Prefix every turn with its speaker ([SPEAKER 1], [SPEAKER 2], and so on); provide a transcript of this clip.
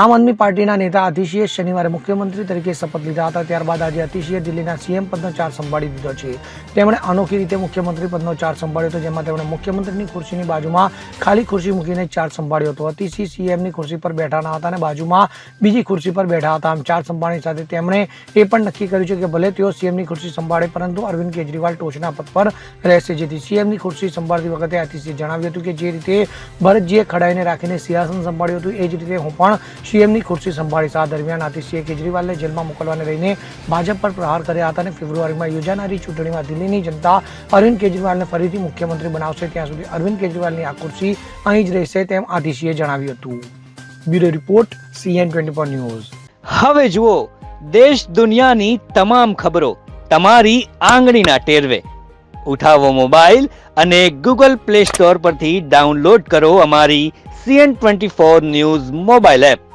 [SPEAKER 1] આમ આદમી પાર્ટીના નેતા અતિશીએ શનિવારે મુખ્યમંત્રી તરીકે શપથ લીધા હતા. ત્યારબાદ આજે અતિશીએ દિલ્હીના સીએમ પદનો ચાર્જ સંભાળી દીધો છે. તેમણે અનોખી રીતે મુખ્યમંત્રી પદનો ચાર્જ સંભાળ્યો હતો, જેમાં તેમણે મુખ્યમંત્રીની ખુરશીની બાજુમાં ખાલી ખુરશી મૂકીને ચાર્જ સંભાળ્યો હતો. અતિશી સીએમની ખુરશી પર બેઠા ન હતા અને બાજુમાં બીજી ખુરશી પર બેઠા હતા. આમ ચાર્જ સંભાળની સાથે તેમણે એ પણ નક્કી કર્યું છે કે ભલે તેઓ સીએમની ખુરશી સંભાળે, પરંતુ અરવિંદ કેજરીવાલ ટોચના પદ પર રહેશે. જેથી સીએમની ખુરશી સંભાળતી વખતે અતિશીએ જણાવ્યું હતું કે જે રીતે ભરતજીએ ખડાઈને રાખીને સિંહાસન સંભાળ્યું હતું, એ જ રીતે હું પણ સીએમની ખુરશી સંભાળી આ દરમિયાન આતિશીએ કેજરીવાલને જેલમાં મોકલવાને લઈને ભાજપ પર પ્રહાર કર્યા હતા અને ફેબ્રુઆરીમાં યોજાનારી ચૂંટણીમાં દિલ્હીની જનતા અરવિંદ કેજરીવાલને ફરીથી મુખ્યમંત્રી બનાવશે ત્યાં સુધી અરવિંદ કેજરીવાલની આ ખુરશી અહીં જ રહેશે તેમ આતિશીએ જણાવ્યું હતું. Bureau report, CN twenty four news.
[SPEAKER 2] હવે જુઓ, દેશ દુનિયાની તમામ ખબરો તમારી આંગળીના ટેરવે. ઉઠાવો મોબાઈલ અને ગૂગલ પ્લે સ્ટોર પરથી ડાઉનલોડ કરો અમારી CN twenty four news mobile app.